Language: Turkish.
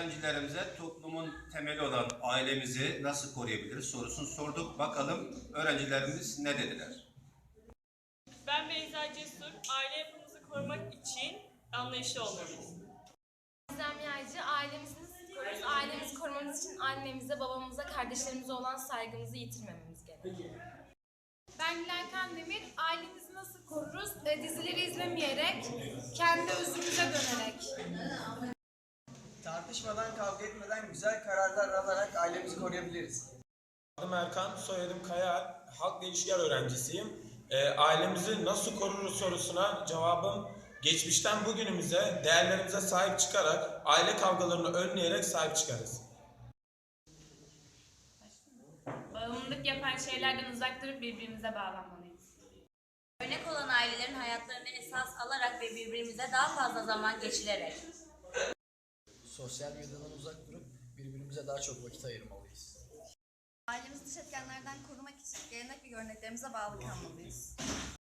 öğrencilerimize toplumun temeli olan ailemizi nasıl koruyabiliriz sorusunu sorduk. Bakalım öğrencilerimiz ne dediler? Ben Beyza Cesur. Aile yapımızı korumak için anlayışlı olmalıyız. Gizem Yaycı, ailemizi koruruz. Ailemizi korumamız için annemize, babamıza, kardeşlerimize olan saygımızı yitirmememiz gerekiyor. Ben Gülen Kandemir. Ailemizi nasıl koruruz? E, dizileri izlemeyerek, kendi özümüze dönerek. Tartışmadan, kavga etmeden güzel kararlar alarak ailemizi koruyabiliriz. Adım Erkan, soyadım Kaya, halkla ilişkiler öğrencisiyim. Ee, ailemizi nasıl koruruz sorusuna cevabım geçmişten bugünümüze, değerlerimize sahip çıkarak, aile kavgalarını önleyerek sahip çıkarız. Bağımlılık yapan şeylerden uzak durup birbirimize bağlanmalıyız. Örnek olan ailelerin hayatlarını esas alarak ve birbirimize daha fazla zaman geçirerek. Sosyal medyadan uzak durup birbirimize daha çok vakit ayırmalıyız. Ailemizi dış etkenlerden korumak için gelenek ve göreneklerimize bağlı kalmalıyız.